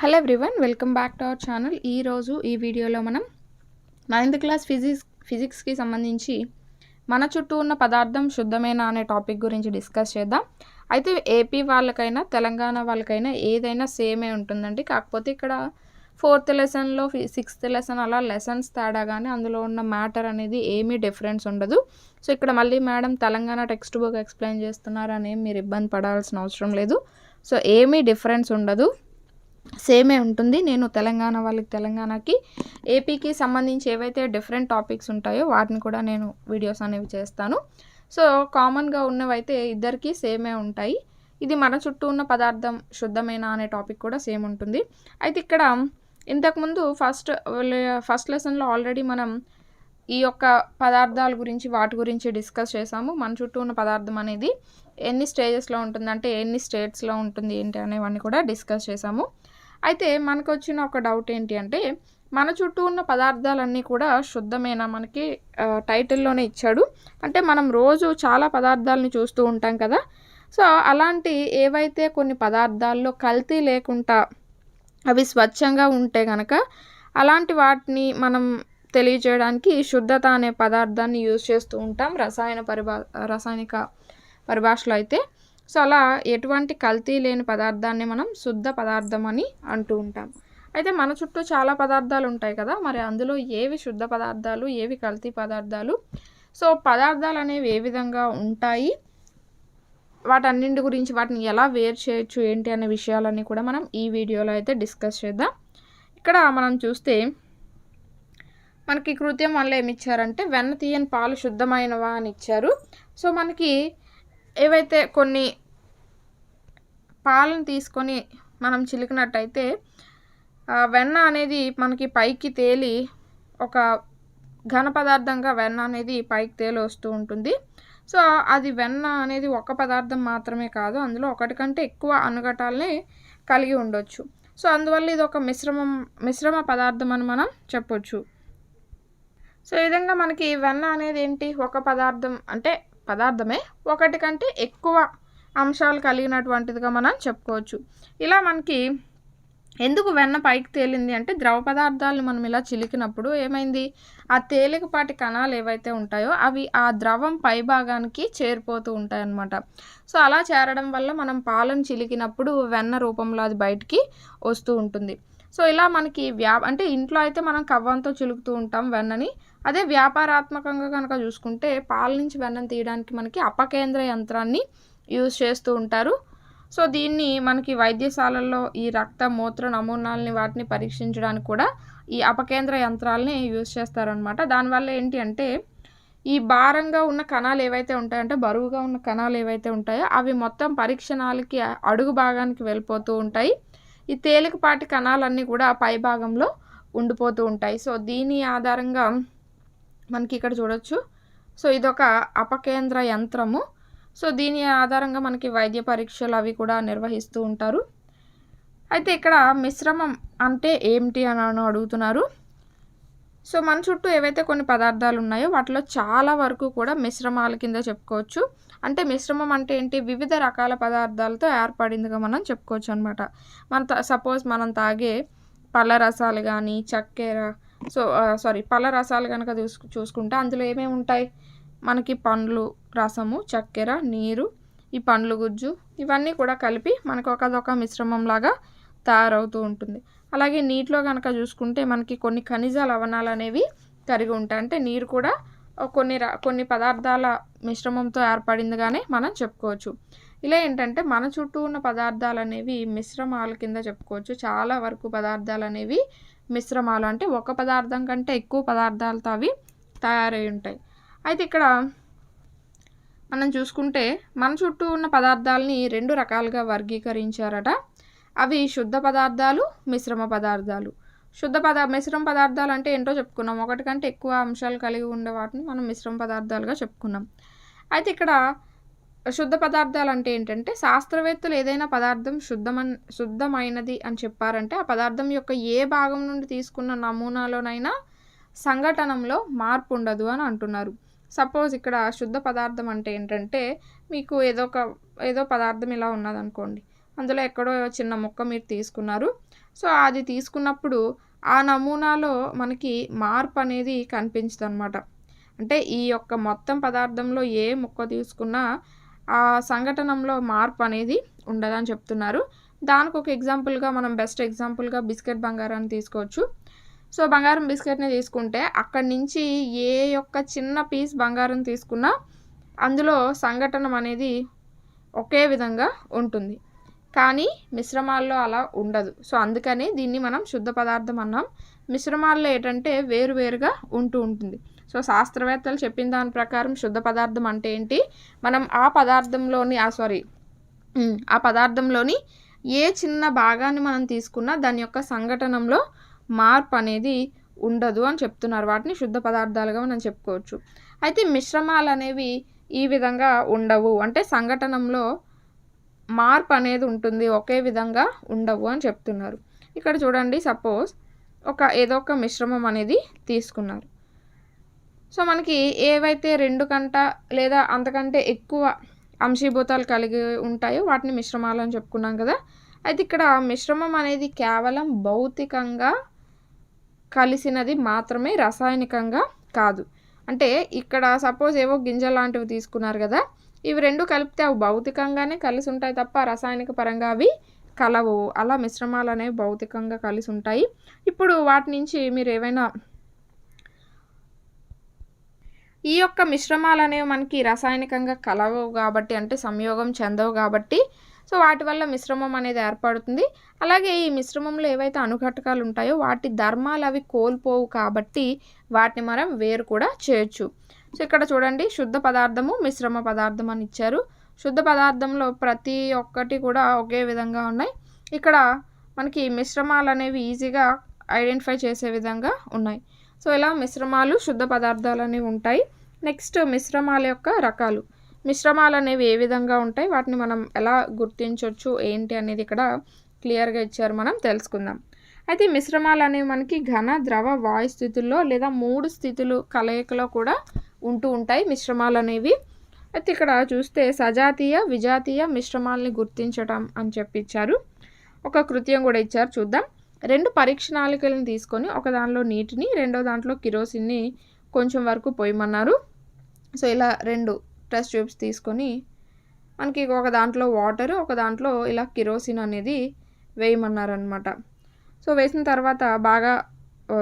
Hello everyone welcome back to our channel ఈరోజు ఈ వీడియోలో మనం నైన్త్ క్లాస్ ఫిజిక్స్ ఫిజిక్స్కి సంబంధించి మన చుట్టూ ఉన్న పదార్థం శుద్ధమేనా అనే టాపిక్ గురించి డిస్కస్ చేద్దాం. అయితే ఏపీ వాళ్ళకైనా తెలంగాణ వాళ్ళకైనా ఏదైనా సేమే ఉంటుందండి. కాకపోతే ఇక్కడ ఫోర్త్ లెసన్లో సిక్స్త్ లెసన్ అలా లెసన్స్ తేడా కానీ అందులో ఉన్న మ్యాటర్ అనేది ఏమీ డిఫరెన్స్ ఉండదు. సో ఇక్కడ మళ్ళీ madam Telangana text book explain చేస్తున్నారని మీరు ఇబ్బంది పడాల్సిన అవసరం లేదు. సో ఏమీ డిఫరెన్స్ ఉండదు. సేమే ఉంటుంది. నేను తెలంగాణ వాళ్ళకి తెలంగాణకి ఏపీకి సంబంధించి ఏవైతే డిఫరెంట్ టాపిక్స్ ఉంటాయో వాటిని కూడా నేను వీడియోస్ అనేవి చేస్తాను. సో కామన్గా ఉన్నవైతే ఇద్దరికీ సేమే ఉంటాయి. ఇది మన చుట్టూ ఉన్న పదార్థం శుద్ధమేనా అనే టాపిక్ కూడా సేమ్ ఉంటుంది. అయితే ఇక్కడ ఇంతకుముందు ఫస్ట్ ఫస్ట్ లెసన్లో ఆల్రెడీ మనం ఈ యొక్క పదార్థాల గురించి వాటి గురించి డిస్కస్ చేసాము. మన చుట్టూ ఉన్న పదార్థం అనేది ఎన్ని స్టేజెస్లో ఉంటుంది అంటే ఎన్ని స్టేట్స్లో ఉంటుంది ఏంటి అనేవన్నీ కూడా డిస్కస్ చేసాము. అయితే మనకు వచ్చిన ఒక డౌట్ ఏంటి అంటే మన చుట్టూ ఉన్న పదార్థాలన్నీ కూడా శుద్ధమేనా మనకి? టైటిల్లోనే ఇచ్చాడు. అంటే మనం రోజు చాలా పదార్థాలని చూస్తూ ఉంటాం కదా. సో అలాంటి ఏవైతే కొన్ని పదార్థాల్లో కల్తీ లేకుండా అవి స్వచ్ఛంగా ఉంటే కనుక అలాంటి వాటిని మనం తెలియజేయడానికి శుద్ధత అనే పదార్థాన్ని యూజ్ చేస్తూ ఉంటాం రసాయన పరిభా రసాయనిక పరిభాషలో అయితే. సో అలా ఎటువంటి కల్తీ లేని పదార్థాన్ని మనం శుద్ధ పదార్థం అని అంటూ ఉంటాం. అయితే మన చుట్టూ చాలా పదార్థాలు ఉంటాయి కదా మరి అందులో ఏవి శుద్ధ పదార్థాలు ఏవి కల్తీ పదార్థాలు? సో పదార్థాలు అనేవి ఏ విధంగా ఉంటాయి? వాటన్నింటి గురించి వాటిని ఎలా వేరు చేయొచ్చు ఏంటి అనే విషయాలన్నీ కూడా మనం ఈ వీడియోలో అయితే డిస్కస్ చేద్దాం. ఇక్కడ మనం చూస్తే మనకి కృత్యం వల్ల ఏమి ఇచ్చారంటే వెన్న తీయని పాలు శుద్ధమైనవా అని ఇచ్చారు. సో మనకి ఏవైతే కొన్ని పాలను తీసుకొని మనం చిలికినట్టయితే వెన్న అనేది మనకి పైకి తేలి ఒక ఘన పదార్థంగా వెన్న అనేది పైకి తేలి వస్తూ ఉంటుంది. సో అది వెన్న అనేది ఒక పదార్థం మాత్రమే కాదు అందులో ఒకటి కంటే ఎక్కువ అనుఘటాలని కలిగి ఉండొచ్చు. సో అందువల్ల ఇది ఒక మిశ్రమం మిశ్రమ పదార్థం అని మనం చెప్పొచ్చు. సో ఈ విధంగా మనకి వెన్న అనేది ఏంటి? ఒక పదార్థం అంటే పదార్థమే ఒకటి కంటే ఎక్కువ అంశాలు కలిగినటువంటిదిగా మనం చెప్పుకోవచ్చు. ఇలా మనకి ఎందుకు వెన్న పైకి తేలింది అంటే ద్రవ పదార్థాలను మనం ఇలా చిలికినప్పుడు ఏమైంది? ఆ తేలికపాటి కణాలు ఏవైతే ఉంటాయో అవి ఆ ద్రవం పై భాగానికి చేరిపోతూ ఉంటాయి అన్నమాట సో అలా చేరడం వల్ల మనం పాలను చిలికినప్పుడు వెన్న రూపంలో అది బయటికి వస్తూ ఉంటుంది. సో ఇలా మనకి వ్యా అంటే ఇంట్లో అయితే మనం కవ్వంతో చిలుకుతూ ఉంటాం వెన్నని. అదే వ్యాపారాత్మకంగా కనుక చూసుకుంటే పాల నుంచి వెన్నం తీయడానికి మనకి అపకేంద్ర యంత్రాన్ని యూజ్ చేస్తూ ఉంటారు. సో దీన్ని మనకి వైద్యశాలల్లో ఈ రక్త మూత్ర నమూనాలని వాటిని పరీక్షించడానికి కూడా ఈ అపకేంద్ర యంత్రాలని యూజ్ చేస్తారనమాట దానివల్ల ఏంటి అంటే ఈ భారంగా ఉన్న కణాలు ఏవైతే ఉంటాయంటే బరువుగా ఉన్న కణాలు ఏవైతే ఉంటాయో అవి మొత్తం పరీక్షణాలకి అడుగు భాగానికి వెళ్ళిపోతూ ఉంటాయి. ఈ తేలికపాటి కణాలన్నీ కూడా పై భాగంలో ఉండిపోతూ ఉంటాయి. సో దీని ఆధారంగా మనకి ఇక్కడ చూడొచ్చు. సో ఇదొక అపకేంద్ర యంత్రము. సో దీని ఆధారంగా మనకి వైద్య పరీక్షలు అవి కూడా నిర్వహిస్తూ ఉంటారు. అయితే ఇక్కడ మిశ్రమం అంటే ఏమిటి అని అడుగుతున్నారు. సో మన చుట్టూ ఏవైతే కొన్ని పదార్థాలు ఉన్నాయో వాటిలో చాలా వరకు కూడా మిశ్రమాల కింద చెప్పుకోవచ్చు. అంటే మిశ్రమం అంటే ఏంటి? వివిధ రకాల పదార్థాలతో ఏర్పడిందిగా మనం చెప్పుకోవచ్చు అనమాట మన సపోజ్ మనం తాగే పళ్ళ రసాలు కానీ చక్కెర సో సారీ పళ్ళ రసాలు కనుక చూసు చూసుకుంటే అందులో ఏమేమి ఉంటాయి? మనకి పండ్లు రసము చక్కెర నీరు ఈ పండ్లు గుజ్జు ఇవన్నీ కూడా కలిపి మనకు ఒకదొక మిశ్రమం లాగా తయారవుతూ ఉంటుంది. అలాగే నీటిలో కనుక చూసుకుంటే మనకి కొన్ని ఖనిజ లవణాలు అనేవి కరిగి ఉంటాయి. అంటే నీరు కూడా కొన్ని కొన్ని పదార్థాల మిశ్రమంతో ఏర్పడిందిగానే మనం చెప్పుకోవచ్చు. ఇలా ఏంటంటే మన చుట్టూ ఉన్న పదార్థాలు అనేవి మిశ్రమాల కింద చెప్పుకోవచ్చు. చాలా వరకు పదార్థాలు అనేవి మిశ్రమాలు. అంటే ఒక పదార్థం కంటే ఎక్కువ పదార్థాలతో అవి తయారై ఉంటాయి అయితే ఇక్కడ మనం చూసుకుంటే మన చుట్టూ ఉన్న పదార్థాలని రెండు రకాలుగా వర్గీకరించారట. అవి శుద్ధ పదార్థాలు మిశ్రమ పదార్థాలు. శుద్ధ పదా మిశ్రమ పదార్థాలు అంటే ఏంటో చెప్పుకున్నాం. ఒకటి కంటే ఎక్కువ అంశాలు కలిగి ఉండే వాటిని మనం మిశ్రమ పదార్థాలుగా చెప్పుకున్నాం. అయితే ఇక్కడ శుద్ధ పదార్థాలు అంటే ఏంటంటే శాస్త్రవేత్తలు ఏదైనా పదార్థం శుద్ధమన్ శుద్ధమైనది అని చెప్పారంటే ఆ పదార్థం యొక్క ఏ భాగం నుండి తీసుకున్న నమూనాలోనైనా సంఘటనంలో మార్పు ఉండదు అని అంటున్నారు. సపోజ్ ఇక్కడ శుద్ధ పదార్థం అంటే ఏంటంటే మీకు ఏదో ఒక ఏదో పదార్థం ఇలా ఉన్నదనుకోండి అందులో ఎక్కడో చిన్న ముక్క మీరు తీసుకున్నారు. సో అది తీసుకున్నప్పుడు ఆ నమూనాలో మనకి మార్పు అనేది కనిపించదు అనమాట అంటే ఈ యొక్క మొత్తం పదార్థంలో ఏ ముక్క తీసుకున్నా ఆ సంఘటనలో మార్పు అనేది ఉండదని చెప్తున్నారు. దానికి ఒక ఎగ్జాంపుల్గా మనం బెస్ట్ ఎగ్జాంపుల్గా బిస్కెట్ బంగారాన్ని తీసుకోవచ్చు. సో బంగారం బిస్కెట్ని తీసుకుంటే అక్కడి నుంచి ఏ యొక్క చిన్న పీస్ బంగారం తీసుకున్నా అందులో సంఘటన అనేది ఒకే విధంగా ఉంటుంది. కానీ మిశ్రమాల్లో అలా ఉండదు. సో అందుకని దీన్ని మనం శుద్ధ పదార్థం అన్నాం. మిశ్రమాల్లో ఏంటంటే వేరువేరుగా ఉంటూ ఉంటుంది. సో శాస్త్రవేత్తలు చెప్పిన దాని ప్రకారం శుద్ధ పదార్థం అంటే ఏంటి? మనం ఆ పదార్థంలోని ఆ సారీ ఆ పదార్థంలోని ఏ చిన్న భాగాన్ని మనం తీసుకున్నా దాని యొక్క సంఘటనంలో మార్పు అనేది ఉండదు అని చెప్తున్నారు. వాటిని శుద్ధ పదార్థాలుగా మనం చెప్పుకోవచ్చు. అయితే మిశ్రమాలు అనేవి ఈ విధంగా ఉండవు. అంటే సంఘటనంలో మార్పు అనేది ఉంటుంది. ఒకే విధంగా ఉండవు అని చెప్తున్నారు. ఇక్కడ చూడండి సపోజ్ ఒక ఏదో ఒక మిశ్రమం అనేది తీసుకున్నారు. సో మనకి ఏవైతే రెండు కంట లేదా అంతకంటే ఎక్కువ అంశీభూతాలు కలిగి ఉంటాయో వాటిని మిశ్రమాలు అని చెప్పుకున్నాం కదా అయితే ఇక్కడ మిశ్రమం అనేది కేవలం భౌతికంగా కలిసినది మాత్రమే రసాయనికంగా కాదు. అంటే ఇక్కడ సపోజ్ ఏవో గింజ లాంటివి తీసుకున్నారు కదా ఇవి రెండు కలిపితే అవి భౌతికంగానే కలిసి ఉంటాయి తప్ప రసాయనిక పరంగా అవి కలవు. అలా మిశ్రమాలు అనేవి భౌతికంగా కలిసి ఉంటాయి. ఇప్పుడు వాటి నుంచి మీరు ఏవైనా ఈ యొక్క మిశ్రమాలు అనేవి మనకి రసాయనికంగా కలవవు కాబట్టి అంటే సంయోగం చెందవు కాబట్టి సో వాటి వల్ల మిశ్రమం అనేది ఏర్పడుతుంది. అలాగే ఈ మిశ్రమంలో ఏవైతే అనుఘటకాలు ఉంటాయో వాటి ధర్మాలు అవి కోల్పోవు కాబట్టి వాటిని మనం వేరు కూడా చేయొచ్చు. సో ఇక్కడ చూడండి శుద్ధ పదార్థము మిశ్రమ పదార్థం అని ఇచ్చారు. శుద్ధ పదార్థంలో ప్రతి ఒక్కటి కూడా ఒకే విధంగా ఉన్నాయి. ఇక్కడ మనకి మిశ్రమాలు అనేవి ఈజీగా ఐడెంటిఫై చేసే విధంగా ఉన్నాయి. సో ఇలా మిశ్రమాలు శుద్ధ పదార్థాలు అనేవి ఉంటాయి. నెక్స్ట్ మిశ్రమాల యొక్క రకాలు. మిశ్రమాలు అనేవి ఏ విధంగా ఉంటాయి? వాటిని మనం ఎలా గుర్తించవచ్చు ఏంటి అనేది ఇక్కడ క్లియర్గా ఇచ్చారు మనం తెలుసుకుందాం. అయితే మిశ్రమాలు అనేవి మనకి ఘన ద్రవ వాయు స్థితుల్లో లేదా మూడు స్థితులు కలయికలో కూడా ఉంటూ ఉంటాయి మిశ్రమాలు అనేవి. అయితే ఇక్కడ చూస్తే సజాతీయ విజాతీయ మిశ్రమాలని గుర్తించటం అని చెప్పి ఇచ్చారు. ఒక కృత్యం కూడా ఇచ్చారు చూద్దాం. రెండు పరీక్ష నాళికలను తీసుకొని ఒక దానిలో నీటిని రెండో దాంట్లో కిరోసిన్ని కొంచెం వరకు పోయమన్నారు. సో ఇలా రెండు టెస్ట్ ట్యూబ్స్ తీసుకొని మనకి ఒక దాంట్లో వాటర్ ఒక దాంట్లో ఇలా కిరోసిన్ అనేది వేయమన్నారనమాట సో వేసిన తర్వాత బాగా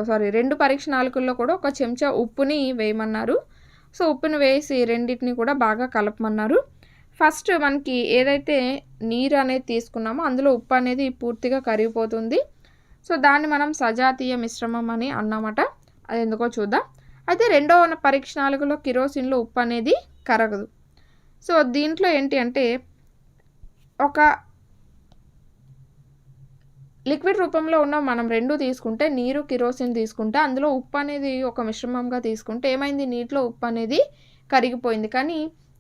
సారీ రెండు పరీక్ష నాలుకల్లో కూడా ఒక చెంచా ఉప్పుని వేయమన్నారు. సో ఉప్పుని వేసి రెండింటిని కూడా బాగా కలపమన్నారు. ఫస్ట్ మనకి ఏదైతే నీరు అనేది తీసుకున్నామో అందులో ఉప్పు అనేది పూర్తిగా కరిగిపోతుంది. సో దాన్ని మనం సజాతీయ మిశ్రమం అని అన్నమాట. అది ఎందుకో చూద్దాం. అయితే రెండవ పరీక్ష నాలుగులో కిరోసిన్లో ఉప్పు అనేది కరగదు. సో దీంట్లో ఏంటి అంటే ఒక లిక్విడ్ రూపంలో ఉన్న మనం రెండు తీసుకుంటే నీరు కిరోసిన్ తీసుకుంటే అందులో ఉప్పు అనేది ఒక మిశ్రమంగా తీసుకుంటే ఏమైంది? నీటిలో ఉప్పు అనేది కరిగిపోయింది. కానీ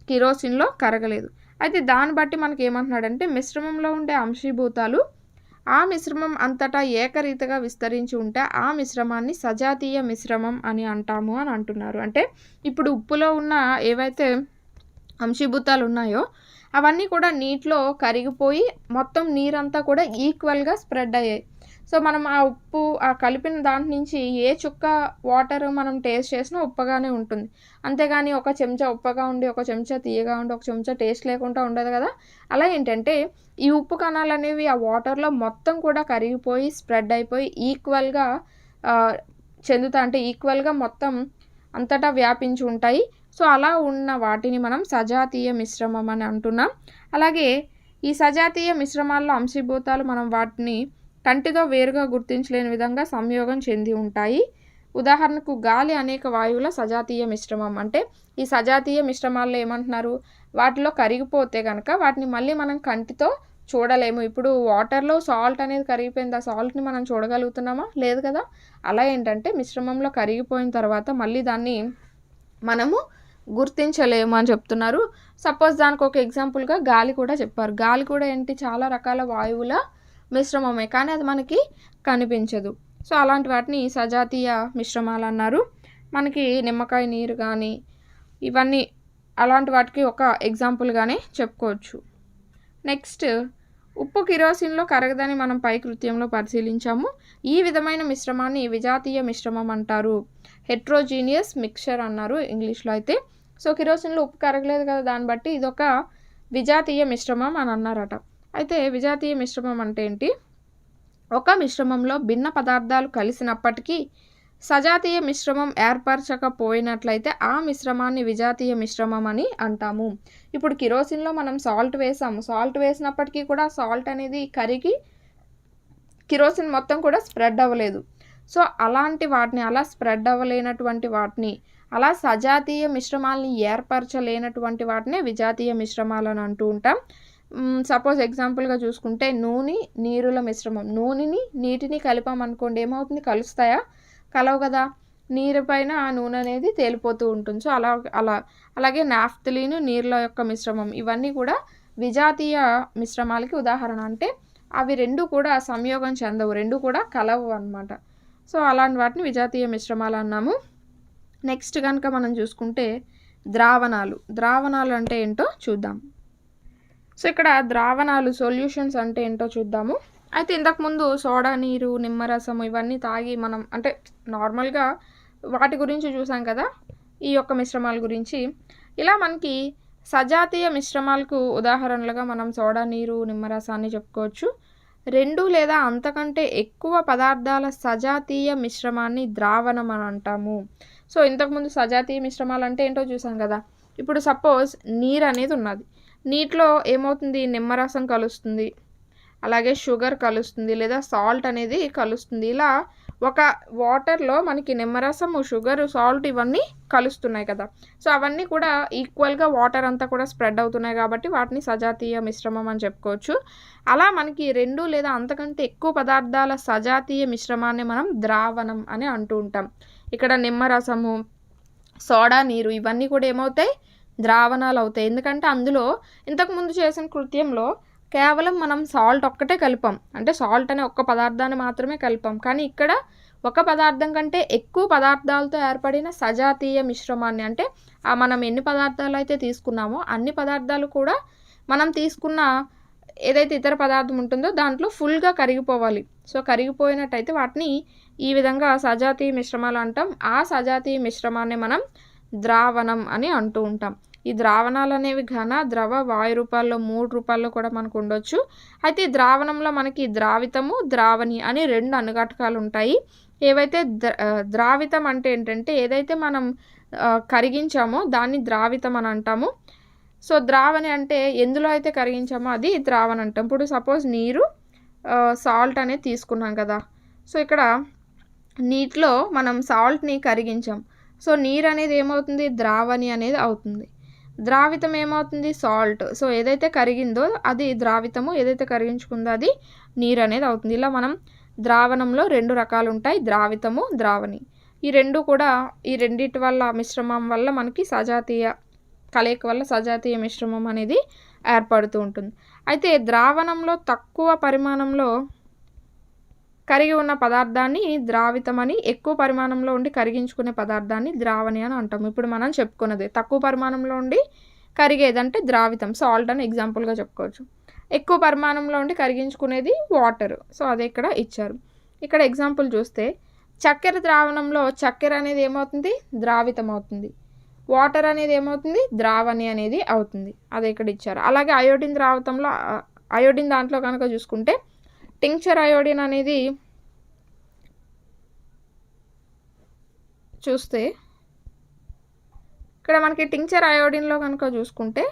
కిరోసిన్లో కరగలేదు. అయితే దాన్ని బట్టి మనకి ఏమంటున్నాడంటే మిశ్రమంలో ఉండే అంశీభూతాలు ఆ మిశ్రమం అంతటా ఏకరీతిగా విస్తరించి ఉంటే ఆ మిశ్రమాన్ని సజాతీయ మిశ్రమం అని అంటాము అని అంటున్నారు. అంటే ఇప్పుడు ఉప్పులో ఉన్న ఏవైతే అంశీభూతాలు ఉన్నాయో అవన్నీ కూడా నీటిలో కరిగిపోయి మొత్తం నీరంతా కూడా ఈక్వల్గా స్ప్రెడ్ అయ్యాయి. సో మనం ఆ ఉప్పు ఆ కలిపిన దాంట్ నుంచి ఏ చుక్క వాటర్ మనం టేస్ట్ చేసినా ఉప్పగానే ఉంటుంది. అంతేగాని ఒక చెంచా ఉప్పగా ఉండి ఒక చెంచా తీయగా ఉండి ఒక చెంచా టేస్ట్ లేకుండా ఉండదు కదా. అలా ఏంటంటే ఈ ఉప్పు కణాలు అనేవి ఆ వాటర్లో మొత్తం కూడా కరిగిపోయి స్ప్రెడ్ అయిపోయి ఈక్వల్గా చెందుతా అంటే ఈక్వల్గా మొత్తం అంతటా వ్యాపించి ఉంటాయి. సో అలా ఉన్న వాటిని మనం సజాతీయ మిశ్రమం అని అంటున్నాం. అలాగే ఈ సజాతీయ మిశ్రమాల్లో అంశీభూతాలు మనం వాటిని కంటితో వేరుగా గుర్తించలేని విధంగా సంయోగం చెంది ఉంటాయి. ఉదాహరణకు గాలి అనేక వాయువుల సజాతీయ మిశ్రమం. అంటే ఈ సజాతీయ మిశ్రమాల్లో ఏమంటున్నారు? వాటిలో కరిగిపోతే కనుక వాటిని మళ్ళీ మనం కంటితో చూడలేము. ఇప్పుడు వాటర్లో సాల్ట్ అనేది కరిగిపోయింది. ఆ సాల్ట్ని మనం చూడగలుగుతున్నామా? లేదు కదా? అలా ఏంటంటే మిశ్రమంలో కరిగిపోయిన తర్వాత మళ్ళీ దాన్ని మనము గుర్తించలేము అని చెప్తున్నారు. సపోజ్ దానికి ఒక ఎగ్జాంపుల్గా గాలి కూడా చెప్పారు. గాలి కూడా ఏంటి? చాలా రకాల వాయువుల మిశ్రమమే కానీ అది మనకి కనిపించదు. సో అలాంటి వాటిని సజాతీయ మిశ్రమాలు అన్నారు. మనకి నిమ్మకాయ నీరు కానీ ఇవన్నీ అలాంటి వాటికి ఒక ఎగ్జాంపుల్గానే చెప్పుకోవచ్చు. నెక్స్ట్ ఉప్పు కిరోసిన్లో కరగదని మనం పై కృత్యంలో పరిశీలించాము. ఈ విధమైన మిశ్రమాన్ని విజాతీయ మిశ్రమం అంటారు. హెట్రోజీనియస్ మిక్చర్ అన్నారు ఇంగ్లీష్లో అయితే. సో కిరోసిన్లో ఉప్పు కరగలేదు కదా దాన్ని బట్టి ఇదొక విజాతీయ మిశ్రమం అని అన్నారట. అయితే విజాతీయ మిశ్రమం అంటే ఏంటి? ఒక మిశ్రమంలో భిన్న పదార్థాలు కలిసినప్పటికీ సజాతీయ మిశ్రమం ఏర్పరచకపోయినట్లయితే ఆ మిశ్రమాన్ని విజాతీయ మిశ్రమం అని అంటాము. ఇప్పుడు కిరోసిన్లో మనం సాల్ట్ వేసాము. సాల్ట్ వేసినప్పటికీ కూడా సాల్ట్ అనేది కరిగి కిరోసిన్ మొత్తం కూడా స్ప్రెడ్ అవ్వలేదు. సో అలాంటి వాటిని అలా స్ప్రెడ్ అవ్వలేనటువంటి వాటిని అలా సజాతీయ మిశ్రమాలని ఏర్పరచలేనటువంటి వాటినే విజాతీయ మిశ్రమాలను అంటూ ఉంటాం. సపోజ్ ఎగ్జాంపుల్గా చూసుకుంటే నూనె నీరుల మిశ్రమం. నూనెని నీటిని కలిపామనుకోండి ఏమవుతుంది? కలుస్తాయా? కలవు కదా. నీరు పైన ఆ నూనె అనేది తేలిపోతూ ఉంటుంది. సో అలా అలా. అలాగే నాఫ్తలీను నీరుల యొక్క మిశ్రమం. ఇవన్నీ కూడా విజాతీయ మిశ్రమాలకి ఉదాహరణ. అంటే అవి రెండు కూడా సంయోగం చెందవు. రెండు కూడా కలవు అనమాట సో అలాంటి వాటిని విజాతీయ మిశ్రమాలు అన్నాము. నెక్స్ట్ కనుక మనం చూసుకుంటే ద్రావణాలు. ద్రావణాలు అంటే ఏంటో చూద్దాం. సో ఇక్కడ ద్రావణాలు సొల్యూషన్స్ అంటే ఏంటో చూద్దాము. అయితే ఇంతకుముందు సోడా నీరు నిమ్మరసం ఇవన్నీ తాగి మనం అంటే నార్మల్గా వాటి గురించి చూసాం కదా ఈ యొక్క మిశ్రమాల గురించి. ఇలా మనకి సజాతీయ మిశ్రమాలకు ఉదాహరణలుగా మనం సోడా నీరు నిమ్మరసాన్ని చెప్పుకోవచ్చు. రెండు లేదా అంతకంటే ఎక్కువ పదార్థాల సజాతీయ మిశ్రమాన్ని ద్రావణం అని అంటాము. సో ఇంతకుముందు సజాతీయ మిశ్రమాలు అంటే ఏంటో చూసాం కదా. ఇప్పుడు సపోజ్ నీరు అనేది ఉన్నది. నీటిలో ఏమవుతుంది? నిమ్మరసం కలుస్తుంది. అలాగే షుగర్ కలుస్తుంది లేదా సాల్ట్ అనేది కలుస్తుంది. ఇలా ఒక వాటర్లో మనకి నిమ్మరసము షుగర్ సాల్ట్ ఇవన్నీ కలుస్తున్నాయి కదా. సో అవన్నీ కూడా ఈక్వల్గా వాటర్ అంతా కూడా స్ప్రెడ్ అవుతున్నాయి కాబట్టి వాటిని సజాతీయ మిశ్రమం అని చెప్పుకోవచ్చు. అలా మనకి రెండు లేదా అంతకంటే ఎక్కువ పదార్థాల సజాతీయ మిశ్రమాన్ని మనం ద్రావణం అని అంటూ ఉంటాం. ఇక్కడ నిమ్మరసము సోడా నీరు ఇవన్నీ కూడా ఏమవుతాయి? ద్రావణాలు అవుతాయి ఎందుకంటే అందులో ఇంతకుముందు చేసిన కృత్యంలో కేవలం మనం సాల్ట్ ఒక్కటే కలిపాం. అంటే సాల్ట్ అనే ఒక్క పదార్థాన్ని మాత్రమే కలిపాం. కానీ ఇక్కడ ఒక పదార్థం కంటే ఎక్కువ పదార్థాలతో ఏర్పడిన సజాతీయ మిశ్రమాన్ని అంటే మనం ఎన్ని పదార్థాలు అయితే తీసుకున్నామో అన్ని పదార్థాలు కూడా మనం తీసుకున్న ఏదైతే ఇతర పదార్థం ఉంటుందో దాంట్లో ఫుల్గా కరిగిపోవాలి. సో కరిగిపోయినట్టయితే వాటిని ఈ విధంగా సజాతీయ మిశ్రమాలు అంటాం. ఆ సజాతీయ మిశ్రమాన్ని మనం ద్రావణం అని అంటూ ఉంటాం. ఈ ద్రావణాలు అనేవి ఘన ద్రవ వాయు రూపాల్లో మూడు రూపాల్లో కూడా మనకు ఉండొచ్చు. అయితే ఈ ద్రావణంలో మనకి ద్రావితము ద్రావణి అని రెండు అనుఘటకాలు ఉంటాయి. ఏవైతే ద్రావితం అంటే ఏంటంటే ఏదైతే మనం కరిగించామో దాన్ని ద్రావితం అని అంటాము. సో ద్రావణి అంటే ఎందులో అయితే కరిగించామో అది ద్రావణ అంటాం. ఇప్పుడు సపోజ్ నీరు సాల్ట్ అనేది తీసుకున్నాం కదా. సో ఇక్కడ నీటిలో మనం సాల్ట్ని కరిగించాం. సో నీరు అనేది ఏమవుతుంది? ద్రావణి అనేది అవుతుంది. ద్రావితం ఏమవుతుంది? సాల్ట్. సో ఏదైతే కరిగిందో అది ద్రావితము ఏదైతే కరిగించుకుందో అది నీరు అనేది అవుతుంది. ఇలా మనం ద్రావణంలో రెండు రకాలు ఉంటాయి. ద్రావితము ద్రావణి. ఈ రెండు కూడా ఈ రెండింటి వల్ల మిశ్రమం వల్ల మనకి సజాతీయ కలయిక వల్ల సజాతీయ మిశ్రమం అనేది ఏర్పడుతూ ఉంటుంది. అయితే ద్రావణంలో తక్కువ పరిమాణంలో కరిగి ఉన్న పదార్థాన్ని ద్రావితమని ఎక్కువ పరిమాణంలో ఉండి కరిగించుకునే పదార్థాన్ని ద్రావణి అని అంటాం ఇప్పుడు మనం చెప్పుకున్నది తక్కువ పరిమాణంలో ఉండి కరిగేదంటే ద్రావితం. సాల్ట్ అని ఎగ్జాంపుల్గా చెప్పుకోవచ్చు. ఎక్కువ పరిమాణంలో ఉండి కరిగించుకునేది వాటర్ సో అదే ఇక్కడ ఇచ్చారు. ఇక్కడ ఎగ్జాంపుల్ చూస్తే చక్కెర ద్రావణంలో చక్కెర అనేది ఏమవుతుంది? ద్రావితం అవుతుంది. వాటర్ అనేది ఏమవుతుంది? ద్రావణి అనేది అవుతుంది. అదే ఇక్కడ ఇచ్చారు. అలాగే అయోడిన్ ద్రావితంలో అయోడిన్ దాంట్లో కనుక చూసుకుంటే టింక్చర్ అయోడిన్ అనేది చూస్తే ఇక్కడ మనకి టింక్చర్ అయోడిన్లో కనుక చూసుకుంటే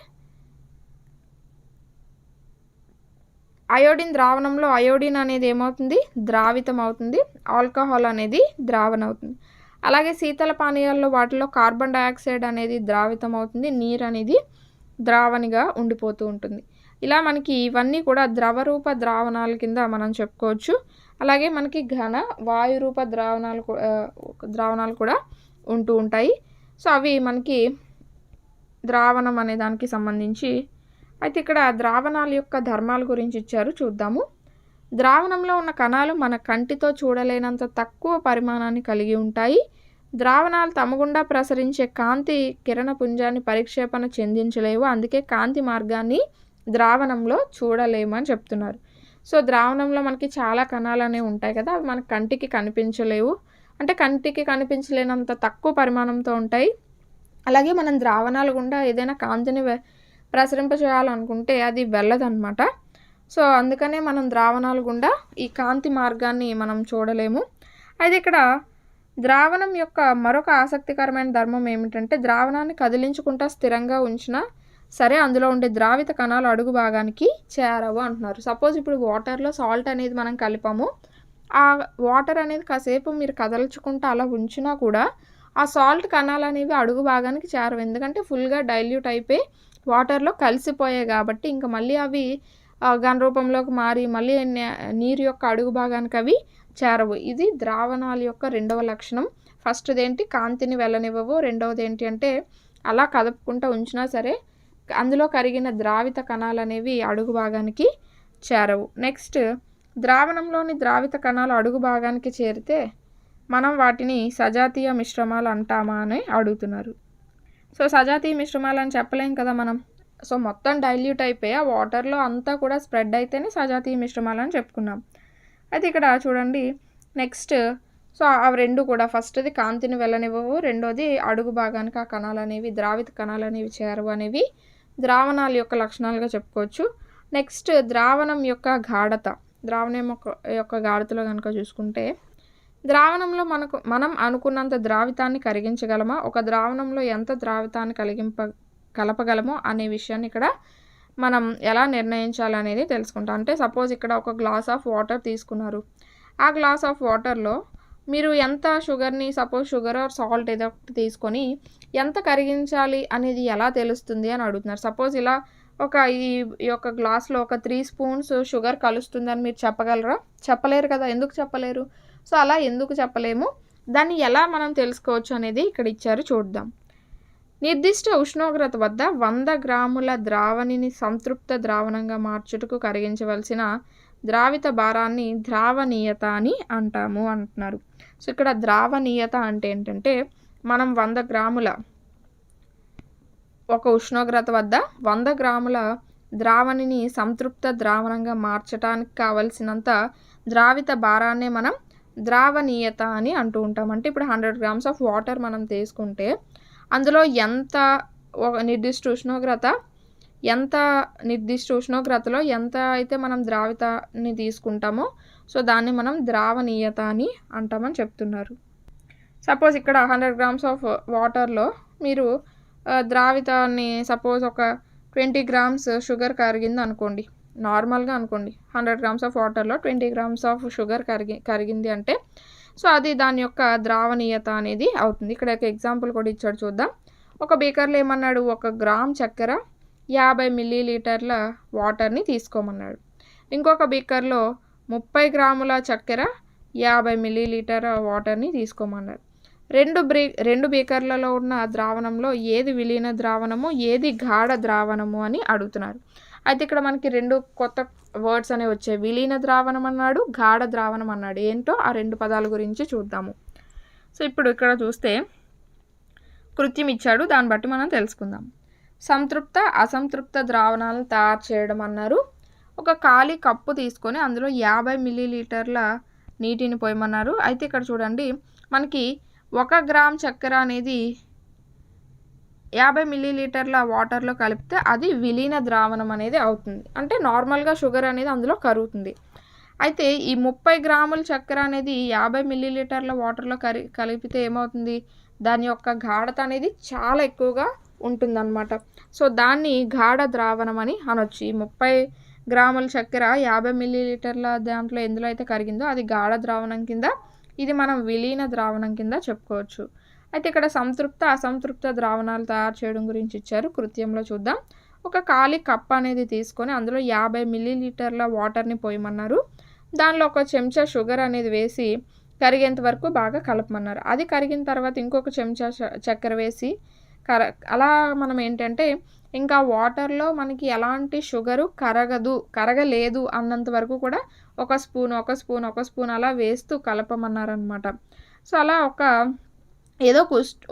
అయోడిన్ ద్రావణంలో అయోడిన్ అనేది ఏమవుతుంది? ద్రావితం అవుతుంది. ఆల్కహాల్ అనేది ద్రావణం అవుతుంది. అలాగే శీతల పానీయాల్లో వాటిలో కార్బన్ డయాక్సైడ్ అనేది ద్రావితం అవుతుంది. నీరు అనేది ద్రావణిగా ఉండిపోతూ ఉంటుంది. ఇలా మనకి ఇవన్నీ కూడా ద్రవరూప ద్రావణాల కింద మనం చెప్పుకోవచ్చు. అలాగే మనకి ఘన వాయురూప ద్రావణాలు ద్రావణాలు కూడా ఉంటూ ఉంటాయి. సో అవి మనకి ద్రావణం అనే దానికి సంబంధించి అయితే ఇక్కడ ద్రావణాల యొక్క ధర్మాల గురించి ఇచ్చారు. చూద్దాము. ద్రావణంలో ఉన్న కణాలు మన కంటితో చూడలేనంత తక్కువ పరిమాణాన్ని కలిగి ఉంటాయి. ద్రావణాలు తమగుండా ప్రసరించే కాంతి కిరణ పుంజాన్ని పరిక్షేపణ చెందించలేవు. అందుకే కాంతి మార్గాన్ని ద్రావణంలో చూడలేమని చెప్తున్నారు. సో ద్రావణంలో మనకి చాలా కణాలు అనేవి ఉంటాయి కదా అవి మనకి కంటికి కనిపించలేవు. అంటే కంటికి కనిపించలేనంత తక్కువ పరిమాణంతో ఉంటాయి. అలాగే మనం ద్రావణాలు గుండా ఏదైనా కాంతిని ప్రసరింపచేయాలనుకుంటే అది వెళ్ళదన్నమాట. సో అందుకనే మనం ద్రావణాల గుండా ఈ కాంతి మార్గాన్ని మనం చూడలేము. అయితే ఇక్కడ ద్రావణం యొక్క మరొక ఆసక్తికరమైన ధర్మం ఏమిటంటే ద్రావణాన్ని కదిలించుకుంటా స్థిరంగా ఉంచిన సరే అందులో ఉండే ద్రావిత కణాలు అడుగు భాగానికి చేరవు అంటున్నారు. సపోజ్ ఇప్పుడు వాటర్లో సాల్ట్ అనేది మనం కలిపాము. ఆ వాటర్ అనేది కాసేపు మీరు కదల్చుకుంటూ అలా ఉంచినా కూడా ఆ సాల్ట్ కణాలు అనేవి అడుగు భాగానికి చేరవు. ఎందుకంటే ఫుల్గా డైల్యూట్ అయిపోయి వాటర్లో కలిసిపోయాయి కాబట్టి ఇంకా మళ్ళీ అవి ఘన రూపంలోకి మారి మళ్ళీ నీరు యొక్క అడుగు భాగానికి అవి చేరవు. ఇది ద్రావణాల యొక్క రెండవ లక్షణం. ఫస్ట్ది ఏంటి కాంతిని వెళ్ళనివ్వవు. రెండవది ఏంటి అంటే అలా కదుపుకుంటూ ఉంచినా సరే అందులో కరిగిన ద్రావిత కణాలు అనేవి అడుగు భాగానికి చేరవు. నెక్స్ట్ ద్రావణంలోని ద్రావిత కణాలు అడుగు భాగానికి చేరితే మనం వాటిని సజాతీయ మిశ్రమాలు అంటామా అని అడుగుతున్నారు. సో సజాతీయ మిశ్రమాలు అని చెప్పలేం కదా మనం. సో మొత్తం డైల్యూట్ అయిపోయి ఆ వాటర్లో అంతా కూడా స్ప్రెడ్ అయితేనే సజాతీయ మిశ్రమాలు అని చెప్పుకున్నాం. అయితే ఇక్కడ చూడండి నెక్స్ట్ సో అవి రెండు కూడా ఫస్ట్ది కాంతిని వెళ్ళనివ్వవు రెండోది అడుగు భాగానికి ఆ కణాలు అనేవి ద్రావిత కణాలు అనేవి చేరవు అనేవి ద్రావణాల యొక్క లక్షణాలుగా చెప్పుకోవచ్చు. నెక్స్ట్ ద్రావణం యొక్క గాఢత. ద్రావణం యొక్క గాఢతలో కనుక చూసుకుంటే ద్రావణంలో మనకు మనం అనుకున్నంత ద్రావితాన్ని కరిగించగలమా ఒక ద్రావణంలో ఎంత ద్రావితాన్ని కలిగింప కలపగలమో అనే విషయాన్ని ఇక్కడ మనం ఎలా నిర్ణయించాలనేది తెలుసుకుంటాం. అంటే సపోజ్ ఇక్కడ ఒక గ్లాస్ ఆఫ్ వాటర్ తీసుకున్నారు. ఆ గ్లాస్ ఆఫ్ వాటర్లో మీరు ఎంత షుగర్ని సపోజ్ షుగర్ ఆర్ సాల్ట్ ఏదో ఒకటి తీసుకొని ఎంత కరిగించాలి అనేది ఎలా తెలుస్తుంది అని అడుగుతున్నారు. సపోజ్ ఇలా ఒక ఈ యొక్క గ్లాస్లో ఒక త్రీ స్పూన్స్ షుగర్ కలుస్తుందని మీరు చెప్పగలరా? చెప్పలేరు కదా ఎందుకు చెప్పలేరు? సో అలా ఎందుకు చెప్పలేము? దాన్ని ఎలా మనం తెలుసుకోవచ్చు అనేది ఇక్కడ ఇచ్చారు చూద్దాం. నిర్దిష్ట ఉష్ణోగ్రత వద్ద వంద గ్రాముల ద్రావణిని సంతృప్త ద్రావణంగా మార్చుటకు కరిగించవలసిన ద్రావిత భారాన్ని ద్రావణీయత అని అంటాము అంటున్నారు. సో ఇక్కడ ద్రావణీయత అంటే ఏంటంటే మనం వంద గ్రాముల ఒక ఉష్ణోగ్రత వద్ద వంద గ్రాముల ద్రావణిని సంతృప్త ద్రావణంగా మార్చడానికి కావలసినంత ద్రావిత భారాన్నే మనం ద్రావణీయత అని అంటూ ఉంటాం. అంటే ఇప్పుడు హండ్రెడ్ గ్రామ్స్ ఆఫ్ వాటర్ మనం తీసుకుంటే అందులో ఎంత ఒక నిర్దిష్ట ఉష్ణోగ్రత ఎంత నిర్దిష్ట ఉష్ణోగ్రతలో ఎంత అయితే మనం ద్రావితాన్ని తీసుకుంటామో సో దాన్ని మనం ద్రావణీయత అని అంటామని చెప్తున్నారు. సపోజ్ ఇక్కడ హండ్రెడ్ గ్రామ్స్ ఆఫ్ వాటర్లో మీరు ద్రావితాన్ని సపోజ్ ఒక ట్వంటీ గ్రామ్స్ షుగర్ కరిగింది అనుకోండి నార్మల్గా అనుకోండి హండ్రెడ్ గ్రామ్స్ ఆఫ్ వాటర్లో ట్వంటీ గ్రామ్స్ ఆఫ్ షుగర్ కరిగి కరిగింది అంటే సో అది దాని యొక్క ద్రావణీయత అనేది అవుతుంది. ఇక్కడ ఒక ఎగ్జాంపుల్ కూడా ఇచ్చాడు చూద్దాం. ఒక బీకర్లో ఏమన్నాడు? ఒక గ్రామ్ చక్కెర యాభై మిల్లీలీటర్ల వాటర్ని తీసుకోమన్నాడు. ఇంకొక బీకర్లో ముప్పై గ్రాముల చక్కెర యాభై మిల్లీలీటర్ వాటర్ని తీసుకోమన్నారు. రెండు బ్రే రెండు బీకర్లలో ఉన్న ద్రావణంలో ఏది విలీన ద్రావణము ఏది గాఢ ద్రావణము అని అడుగుతున్నారు. అయితే ఇక్కడ మనకి రెండు కొత్త వర్డ్స్ అనేవి వచ్చాయి. విలీన ద్రావణం అన్నాడు గాఢ ద్రావణం అన్నాడు. ఏంటో ఆ రెండు పదాల గురించి చూద్దాము. సో ఇప్పుడు ఇక్కడ చూస్తే కృత్యం ఇచ్చాడు. దాన్ని బట్టి మనం తెలుసుకుందాం. సంతృప్త అసంతృప్త ద్రావణాలను తయారు చేయడం అన్నారు. ఒక ఖాళీ కప్పు తీసుకొని అందులో యాభై మిల్లీలీటర్ల నీటిని పోయమన్నారు. అయితే ఇక్కడ చూడండి మనకి ఒక గ్రామ్ చక్కెర అనేది యాభై మిల్లీలీటర్ల వాటర్లో కలిపితే అది విలీన ద్రావణం అనేది అవుతుంది. అంటే నార్మల్గా షుగర్ అనేది అందులో కరుగుతుంది. అయితే ఈ ముప్పై గ్రాముల చక్కెర అనేది యాభై మిల్లీలీటర్ల వాటర్లో కరి కలిపితే ఏమవుతుంది? దాని యొక్క గాఢత అనేది చాలా ఎక్కువగా ఉంటుందన్నమాట. సో దాన్ని గాఢ ద్రావణం అని అనొచ్చు. ఈ ముప్పై గ్రాముల చక్కెర యాభై మిల్లీలీటర్ల దాంట్లో ఎందులో అయితే కరిగిందో అది గాఢ ద్రావణం కింద ఇది మనం విలీన ద్రావణం కింద చెప్పుకోవచ్చు. అయితే ఇక్కడ సంతృప్త అసంతృప్త ద్రావణాలు తయారు చేయడం గురించి ఇచ్చారు. కృత్యంలో చూద్దాం. ఒక ఖాళీ కప్ అనేది తీసుకొని అందులో యాభై మిల్లీలీటర్ల వాటర్ని పోయమన్నారు. దానిలో ఒక చెంచా షుగర్ అనేది వేసి కరిగేంత వరకు బాగా కలపమన్నారు. అది కరిగిన తర్వాత ఇంకొక చెంచా చక్కెర వేసి కర అలా మనం ఏంటంటే ఇంకా వాటర్లో మనకి ఎలాంటి షుగరు కరగదు కరగలేదు అన్నంత వరకు కూడా ఒక స్పూన్ ఒక స్పూన్ ఒక స్పూన్ అలా వేస్తూ కలపమన్నారనమాట. సో అలా ఒక ఏదో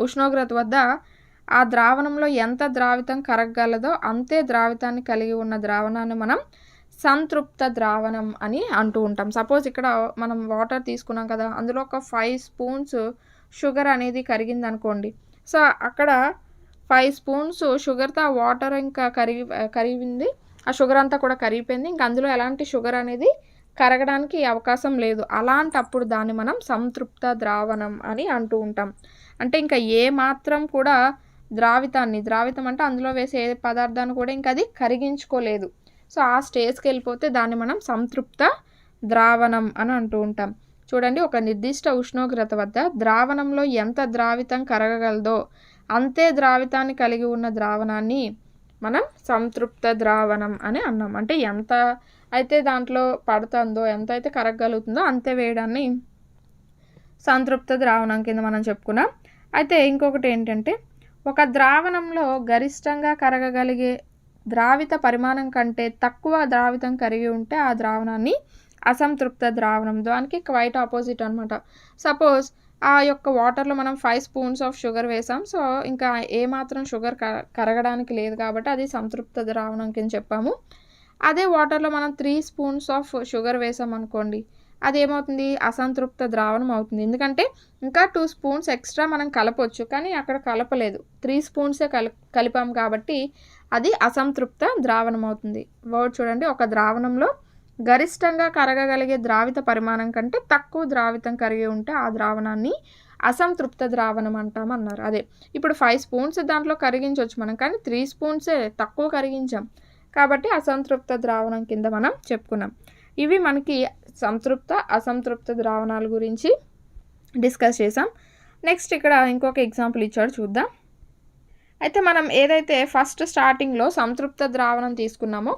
ఉష్ణోగ్రత వద్ద ఆ ద్రావణంలో ఎంత ద్రావితం కరగగలదో అంతే ద్రావితాన్ని కలిగి ఉన్న ద్రావణాన్ని మనం సంతృప్త ద్రావణం అని అంటూ ఉంటాం. సపోజ్ ఇక్కడ మనం వాటర్ తీసుకున్నాం కదా అందులో ఒక ఫైవ్ స్పూన్స్ షుగర్ అనేది కరిగింది అనుకోండి సో అక్కడ ఫైవ్ స్పూన్స్ షుగర్తో ఆ వాటర్ ఇంకా కరిగి కరిగింది. ఆ షుగర్ అంతా కూడా కరిగిపోయింది. ఇంకా అందులో ఎలాంటి షుగర్ అనేది కరగడానికి అవకాశం లేదు. అలాంటప్పుడు దాన్ని మనం సంతృప్త ద్రావణం అని అంటూ ఉంటాం. అంటే ఇంకా ఏ మాత్రం కూడా ద్రావితాన్ని ద్రావితం అంటే అందులో వేసే ఏ పదార్థాన్ని కూడా ఇంకా అది కరిగించుకోలేదు. సో ఆ స్టేజ్కి వెళ్ళిపోతే దాన్ని మనం సంతృప్త ద్రావణం అని అంటూ ఉంటాం. చూడండి ఒక నిర్దిష్ట ఉష్ణోగ్రత వద్ద ద్రావణంలో ఎంత ద్రావితం కరగగలదో అంతే ద్రావితాన్ని కలిగి ఉన్న ద్రావణాన్ని మనం సంతృప్త ద్రావణం అని అన్నాం. అంటే ఎంత అయితే దాంట్లో పడుతుందో ఎంత అయితే కరగగలుగుతుందో అంతే వేయడాన్ని సంతృప్త ద్రావణం కింద మనం చెప్పుకున్నాం. అయితే ఇంకొకటి ఏంటంటే ఒక ద్రావణంలో గరిష్టంగా కరగగలిగే ద్రావిత పరిమాణం కంటే తక్కువ ద్రావితం కరిగి ఉంటే ఆ ద్రావణాన్ని అసంతృప్త ద్రావణం. దానికి క్వైట్ ఆపోజిట్ అనమాట సపోజ్ ఆ యొక్క వాటర్లో మనం ఫైవ్ స్పూన్స్ ఆఫ్ షుగర్ వేసాం. సో ఇంకా ఏమాత్రం షుగర్ కరగడానికి లేదు కాబట్టి అది సంతృప్త ద్రావణం కింద చెప్పాము. అదే వాటర్లో మనం త్రీ స్పూన్స్ ఆఫ్ షుగర్ వేసాం అనుకోండి అది ఏమవుతుంది? అసంతృప్త ద్రావణం అవుతుంది. ఎందుకంటే ఇంకా టూ స్పూన్స్ ఎక్స్ట్రా మనం కలపొచ్చు కానీ అక్కడ కలపలేదు. త్రీ స్పూన్సే కల కలిపాం కాబట్టి అది అసంతృప్త ద్రావణం అవుతుంది. వర్డ్ చూడండి. ఒక ద్రావణంలో గరిష్టంగా కరగగలిగే ద్రావిత పరిమాణం కంటే తక్కువ ద్రావితం కరిగి ఉంటే ఆ ద్రావణాన్ని అసంతృప్త ద్రావణం అంటాం అన్నారు. అదే ఇప్పుడు ఫైవ్ స్పూన్స్ దాంట్లో కరిగించవచ్చు మనం కానీ త్రీ స్పూన్సే తక్కువ కరిగించాం. కాబట్టి అసంతృప్త ద్రావణం కింద మనం చెప్పుకున్నాం. ఇవి మనకి సంతృప్త అసంతృప్త ద్రావణాల గురించి డిస్కస్ చేసాం నెక్స్ట్ ఇక్కడ ఇంకొక ఎగ్జాంపుల్ ఇచ్చాడు చూద్దాం. అయితే మనం ఏదైతే ఫస్ట్ స్టార్టింగ్లో సంతృప్త ద్రావణం తీసుకున్నామో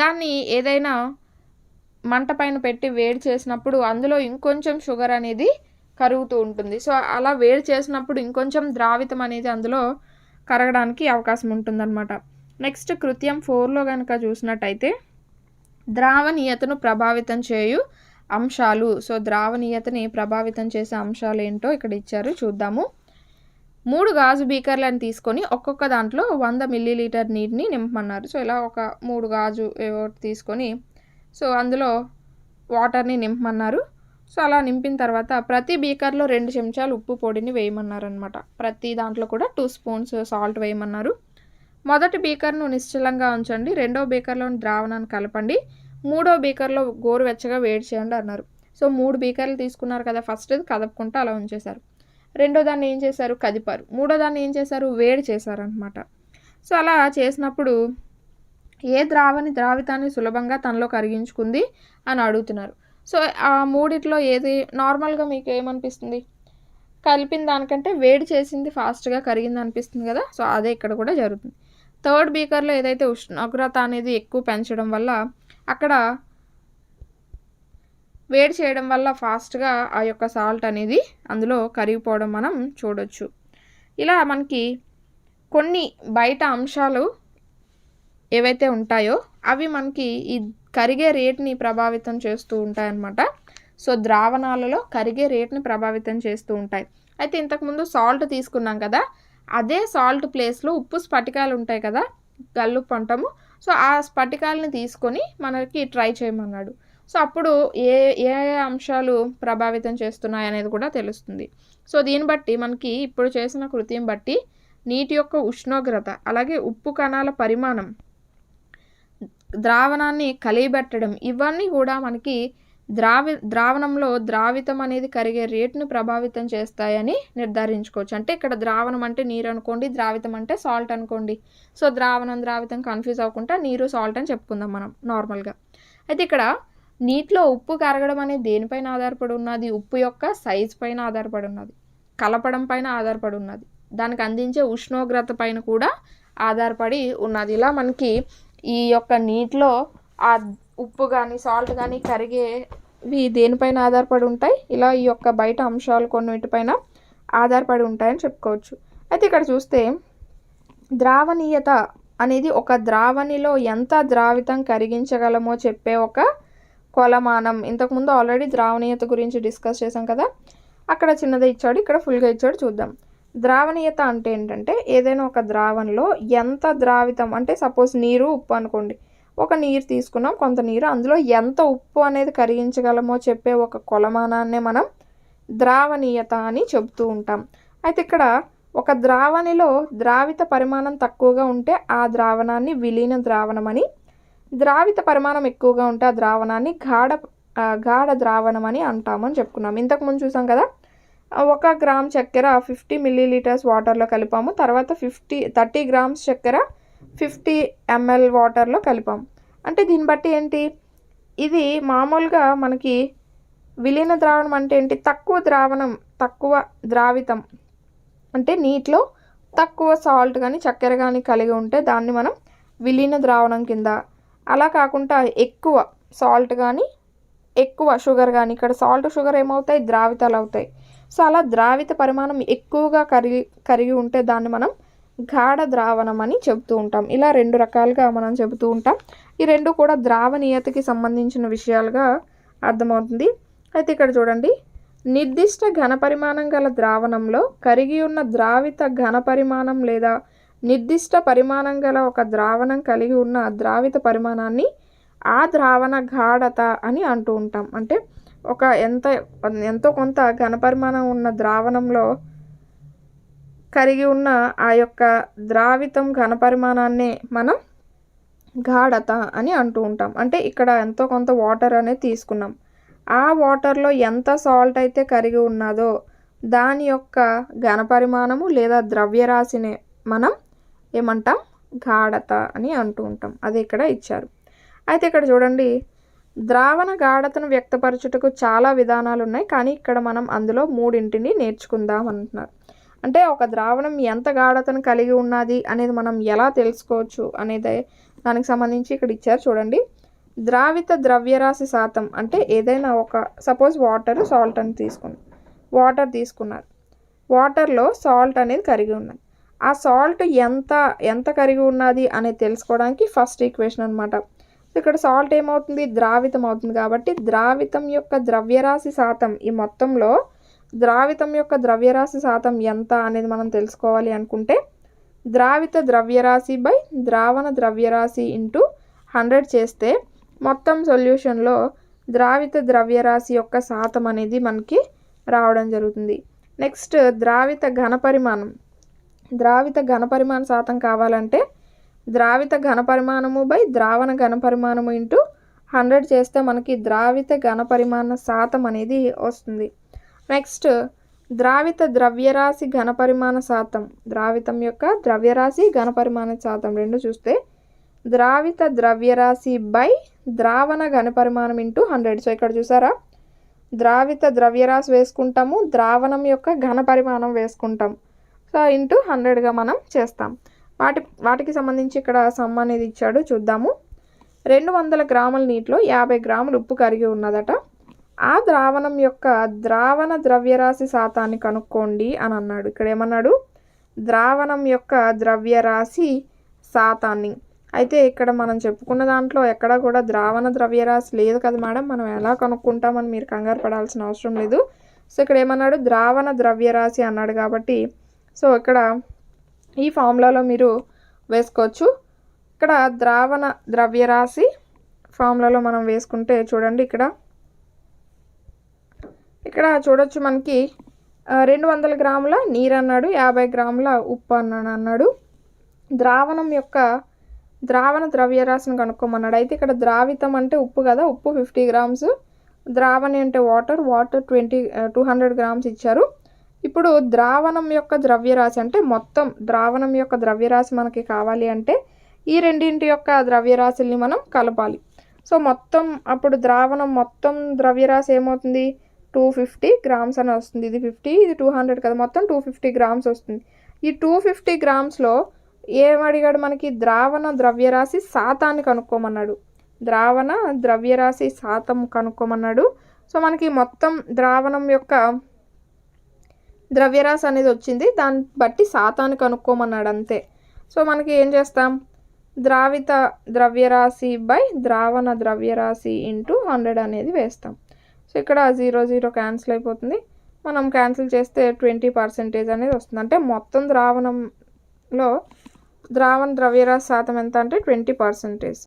దాన్ని ఏదైనా మంట పైన పెట్టి వేడి చేసినప్పుడు అందులో ఇంకొంచెం షుగర్ అనేది కరుగుతూ ఉంటుంది. సో అలా వేడి చేసినప్పుడు ఇంకొంచెం ద్రావితం అనేది అందులో కరగడానికి అవకాశం ఉంటుందన్నమాట. నెక్స్ట్ కృత్యం ఫోర్లో కనుక చూసినట్టయితే ద్రావణీయతను ప్రభావితం చేయు అంశాలు. సో ద్రావణీయతని ప్రభావితం చేసే అంశాలు ఏంటో ఇక్కడ ఇచ్చారు చూద్దాము. మూడు గాజు బీకర్లను తీసుకొని ఒక్కొక్క దాంట్లో వంద మిల్లీలీటర్ నీటిని నింపమన్నారు. సో ఇలా ఒక మూడు గాజు ఏవో తీసుకొని సో అందులో వాటర్ని నింపమన్నారు. సో అలా నింపిన తర్వాత ప్రతి బీకర్లో రెండు చెంచాలు ఉప్పు పొడిని వేయమన్నారు అనమాట ప్రతి దాంట్లో కూడా టూ స్పూన్స్ సాల్ట్ వేయమన్నారు. మొదటి బీకర్ను నిశ్చలంగా ఉంచండి. రెండో బీకర్లోని ద్రావణాన్ని కలపండి. మూడో బీకర్లో గోరువెచ్చగా వేడి చేయండి అన్నారు. సో మూడు బీకర్లు తీసుకున్నారు కదా ఫస్ట్ కదపకుండా అలా ఉంచేశారు. రెండో దాన్ని ఏం చేశారు? కదిపారు. మూడో దాన్ని ఏం చేశారు? వేడి చేశారనమాట సో అలా చేసినప్పుడు ఏ ద్రావణి ద్రావితాన్ని సులభంగా తనలో కరిగించుకుంది అని అడుగుతున్నారు. సో ఆ మూడిట్లో ఏది నార్మల్గా మీకు ఏమనిపిస్తుంది? కలిపిన దానికంటే వేడి చేసింది ఫాస్ట్గా కరిగింది అనిపిస్తుంది కదా? సో అదే ఇక్కడ కూడా జరుగుతుంది. థర్డ్ బీకర్లో ఏదైతే ఉష్ణోగ్రత అనేది ఎక్కువ పెంచడం వల్ల అక్కడ వేడి చేయడం వల్ల ఫాస్ట్గా ఆ యొక్క సాల్ట్ అనేది అందులో కరిగిపోవడం మనం చూడొచ్చు. ఇలా మనకి కొన్ని బయట అంశాలు ఏవైతే ఉంటాయో అవి మనకి ఈ కరిగే రేట్ని ప్రభావితం చేస్తూ ఉంటాయన్నమాట. సో ద్రావణాలలో కరిగే రేట్ని ప్రభావితం చేస్తూ ఉంటాయి. అయితే ఇంతకుముందు సాల్ట్ తీసుకున్నాం కదా అదే సాల్ట్ ప్లేస్లో ఉప్పు స్ఫటికాలు ఉంటాయి కదా గల్లుప్పు అంటాము సో ఆ స్ఫటికాలని తీసుకొని మనకి ట్రై చేయమన్నాడు. సో అప్పుడు ఏ ఏ అంశాలు ప్రభావితం చేస్తున్నాయి అనేది కూడా తెలుస్తుంది. సో దీన్ని బట్టి మనకి ఇప్పుడు చేసిన కృత్యం బట్టి నీటి యొక్క ఉష్ణోగ్రత అలాగే ఉప్పు కణాల పరిమాణం ద్రావణాన్ని కలియబెట్టడం. ఇవన్నీ కూడా మనకి ద్రావి ద్రావణంలో ద్రావితం అనేది కరిగే రేటును ప్రభావితం చేస్తాయని నిర్ధారించుకోవచ్చు. అంటే ఇక్కడ ద్రావణం అంటే నీరు అనుకోండి ద్రావితం అంటే సాల్ట్ అనుకోండి. సో ద్రావణం ద్రావితం కన్ఫ్యూజ్ అవ్వకుండా నీరు సాల్ట్ అని చెప్పుకుందాం మనం నార్మల్గా. అయితే ఇక్కడ నీటిలో ఉప్పు కరగడం అనేది దేనిపైన ఆధారపడి ఉన్నది? ఉప్పు యొక్క సైజ్ పైన ఆధారపడి ఉన్నది. కలపడం పైన ఆధారపడి ఉన్నది. దానికి అందించే ఉష్ణోగ్రత పైన కూడా ఆధారపడి ఉన్నది. ఇలా మనకి ఈ యొక్క నీటిలో ఆ ఉప్పు కానీ సాల్ట్ కానీ కరిగేవి దేనిపైన ఆధారపడి ఉంటాయి? ఇలా ఈ యొక్క బయట అంశాలు కొన్నిటిపైన ఆధారపడి ఉంటాయని చెప్పుకోవచ్చు. అయితే ఇక్కడ చూస్తే ద్రావణీయత అనేది ఒక ద్రావణిలో ఎంత ద్రావితం కరిగించగలమో చెప్పే ఒక కొలమానం. ఇంతకుముందు ఆల్రెడీ ద్రావణీయత గురించి డిస్కస్ చేసాం కదా? అక్కడ చిన్నదే ఇచ్చాడు ఇక్కడ ఫుల్గా ఇచ్చాడు చూద్దాం. ద్రావణీయత అంటే ఏంటంటే ఏదైనా ఒక ద్రావణంలో ఎంత ద్రావితం అంటే సపోజ్ నీరు ఉప్పు అనుకోండి ఒక నీరు తీసుకున్నాం కొంత నీరు అందులో ఎంత ఉప్పు అనేది కరిగించగలమో చెప్పే ఒక కొలమానాన్నే మనం ద్రావణీయత అని చెబుతూ ఉంటాం. అయితే ఇక్కడ ఒక ద్రావణిలో ద్రావిత పరిమాణం తక్కువగా ఉంటే ఆ ద్రావణాన్ని విలీన ద్రావణం అని ద్రావిత పరిమాణం ఎక్కువగా ఉంటే ఆ ద్రావణాన్ని గాఢ గాఢ ద్రావణం అని అంటామని చెప్పుకున్నాం. ఇంతకుముందు చూసాం కదా ఒక గ్రామ్ చక్కెర ఫిఫ్టీ మిల్లీ లీటర్స్ వాటర్లో కలిపాము. తర్వాత ఫిఫ్టీ థర్టీ గ్రామ్స్ చక్కెర ఫిఫ్టీ ఎంఎల్ వాటర్లో కలిపాం. అంటే దీన్ని బట్టి ఏంటి? ఇది మామూలుగా మనకి విలీన ద్రావణం అంటే ఏంటి? తక్కువ ద్రావణం తక్కువ ద్రావితం. అంటే నీటిలో తక్కువ సాల్ట్ కానీ చక్కెర కానీ కలిగి ఉంటే దాన్ని మనం విలీన ద్రావణం కింద. అలా కాకుండా ఎక్కువ సాల్ట్ కానీ ఎక్కువ షుగర్ కానీ ఇక్కడ సాల్ట్ షుగర్ ఏమవుతాయి? ద్రావితాలు అవుతాయి. సో అలా ద్రావిత పరిమాణం ఎక్కువగా కరిగి కరిగి ఉంటే దాన్ని మనం గాఢ ద్రావణం అని చెబుతూ ఉంటాం. ఇలా రెండు రకాలుగా మనం చెబుతూ ఉంటాం. ఈ రెండు కూడా ద్రావణీయతకి సంబంధించిన విషయాలుగా అర్థమవుతుంది. అయితే ఇక్కడ చూడండి. నిర్దిష్ట ఘనపరిమాణం గల ద్రావణంలో కరిగి ఉన్న ద్రావిత ఘనపరిమాణం లేదా నిర్దిష్ట పరిమాణం గల ఒక ద్రావణం కలిగి ఉన్న ద్రావిత పరిమాణాన్ని ఆ ద్రావణ గాఢత అని అంటూ ఉంటాం. అంటే ఒక ఎంత ఎంతో కొంత ఘనపరిమాణం ఉన్న ద్రావణంలో కరిగి ఉన్న ఆ యొక్క ద్రావితం ఘనపరిమాణాన్నే మనం గాఢత అని అంటూ ఉంటాం. అంటే ఇక్కడ ఎంతో కొంత వాటర్ అనేది తీసుకున్నాం. ఆ వాటర్లో ఎంత సాల్ట్ అయితే కరిగి ఉన్నదో దాని యొక్క ఘనపరిమాణము లేదా ద్రవ్యరాశిని మనం ఏమంటాం? గాఢత అని అంటూ ఉంటాం. అది ఇక్కడ ఇచ్చారు. అయితే ఇక్కడ చూడండి ద్రావణ గాఢతను వ్యక్తపరచుటకు చాలా విధానాలు ఉన్నాయి కానీ ఇక్కడ మనం అందులో మూడింటిని నేర్చుకుందాం అంటున్నారు. అంటే ఒక ద్రావణం ఎంత గాఢతను కలిగి ఉన్నది అనేది మనం ఎలా తెలుసుకోవచ్చు అనేది దానికి సంబంధించి ఇక్కడ ఇచ్చారు చూడండి. ద్రావిత ద్రవ్యరాశి శాతం అంటే ఏదైనా ఒక సపోజ్ వాటర్ సాల్ట్ అని తీసుకున్నాం వాటర్ తీసుకున్నారు. వాటర్లో సాల్ట్ అనేది కరిగి ఉన్నది. ఆ సాల్ట్ ఎంత ఎంత కరిగి ఉన్నది అనేది తెలుసుకోవడానికి ఫస్ట్ ఈక్వేషన్ అనమాట ఇక్కడ సాల్ట్ ఏమవుతుంది? ద్రావితం అవుతుంది కాబట్టి ద్రావితం యొక్క ద్రవ్యరాశి శాతం ఈ మొత్తంలో ద్రావితం యొక్క ద్రవ్యరాశి శాతం ఎంత అనేది మనం తెలుసుకోవాలి అనుకుంటే ద్రావిత ద్రవ్యరాశి బై ద్రావణ ద్రవ్యరాశి ఇంటూ హండ్రెడ్ చేస్తే మొత్తం సొల్యూషన్లో ద్రావిత ద్రవ్యరాశి యొక్క శాతం అనేది మనకి రావడం జరుగుతుంది. నెక్స్ట్ ద్రావిత ఘనపరిమాణం ద్రావిత ఘనపరిమాణ శాతం కావాలంటే ద్రావిత ఘనపరిమాణము బై ద్రావణ ఘనపరిమాణము ఇంటూ హండ్రెడ్ చేస్తే మనకి ద్రావిత ఘనపరిమాణ శాతం అనేది వస్తుంది. నెక్స్ట్ ద్రావిత ద్రవ్యరాశి ఘనపరిమాణ శాతం. ద్రావితం యొక్క ద్రవ్యరాశి ఘనపరిమాణ శాతం రెండు చూస్తే ద్రావిత ద్రవ్యరాశి బై ద్రావణ ఘనపరిమాణం ఇంటూ హండ్రెడ్. సో ఇక్కడ చూసారా? ద్రావిత ద్రవ్యరాశి వేసుకుంటాము ద్రావణం యొక్క ఘనపరిమాణం వేసుకుంటాం. సో ఇంటూ హండ్రెడ్గా మనం చేస్తాం. వాటి వాటికి సంబంధించి ఇక్కడ సమ్ అనేది ఇచ్చాడు చూద్దాము. రెండు వందల గ్రాముల నీటిలో యాభై గ్రాములు ఉప్పు కరిగి ఉన్నదట. ఆ ద్రావణం యొక్క ద్రావణ ద్రవ్యరాశి శాతాన్ని కనుక్కోండి అని అన్నాడు. ఇక్కడ ఏమన్నాడు? ద్రావణం యొక్క ద్రవ్యరాశి శాతాన్ని. అయితే ఇక్కడ మనం చెప్పుకున్న దాంట్లో ఎక్కడ కూడా ద్రావణ ద్రవ్యరాశి లేదు కదా మేడం. మనం ఎలా కనుక్కుంటామని మీరు కంగారు పడాల్సిన అవసరం లేదు. సో ఇక్కడ ఏమన్నాడు? ద్రావణ ద్రవ్యరాశి అన్నాడు కాబట్టి సో ఇక్కడ ఈ ఫార్ములాలో మీరు వేసుకోవచ్చు. ఇక్కడ ద్రావణ ద్రవ్యరాశి ఫార్ములాలో మనం వేసుకుంటే చూడండి ఇక్కడ. ఇక్కడ చూడొచ్చు మనకి రెండు వందల గ్రాముల నీరు అన్నాడు యాభై గ్రాముల ఉప్పు అన్నాడు అన్నాడు. ద్రావణం యొక్క ద్రావణ ద్రవ్యరాశిని కనుక్కోమన్నాడు. అయితే ఇక్కడ ద్రావితం అంటే ఉప్పు కదా ఉప్పు ఫిఫ్టీ గ్రామ్స్. ద్రావణి అంటే water water twenty two hundred grams ఇచ్చారు. ఇప్పుడు ద్రావణం యొక్క ద్రవ్యరాశి అంటే మొత్తం ద్రావణం యొక్క ద్రవ్యరాశి మనకి కావాలి అంటే ఈ రెండింటి యొక్క ద్రవ్యరాశుల్ని మనం కలపాలి. సో మొత్తం అప్పుడు ద్రావణం మొత్తం ద్రవ్యరాశి ఏమవుతుంది? టూ ఫిఫ్టీ గ్రామ్స్ అని వస్తుంది. ఇది ఫిఫ్టీ ఇది టూ హండ్రెడ్ కదా. మొత్తం టూ ఫిఫ్టీ గ్రామ్స్ వస్తుంది. ఈ టూ ఫిఫ్టీ గ్రామ్స్లో ఏమడిగాడు మనకి? ద్రావణ ద్రవ్యరాశి శాతాన్ని కనుక్కోమన్నాడు. ద్రావణ ద్రవ్యరాశి శాతం కనుక్కోమన్నాడు. సో మనకి మొత్తం ద్రావణం యొక్క ద్రవ్యరాశి అనేది వచ్చింది. దాన్ని బట్టి శాతాన్ని కనుక్కోమన్నాడు అంతే. సో మనకి ఏం చేస్తాం? ద్రావిత ద్రవ్యరాశి బై ద్రావణ ద్రవ్యరాశి ఇంటూ హండ్రెడ్ అనేది వేస్తాం. సో ఇక్కడ జీరో జీరో క్యాన్సిల్ అయిపోతుంది. మనం క్యాన్సిల్ చేస్తే ట్వంటీ పర్సెంటేజ్ అనేది వస్తుంది. అంటే మొత్తం ద్రావణంలో ద్రావణ ద్రవ్యరాశి శాతం ఎంత అంటే ట్వంటీ పర్సెంటేజ్.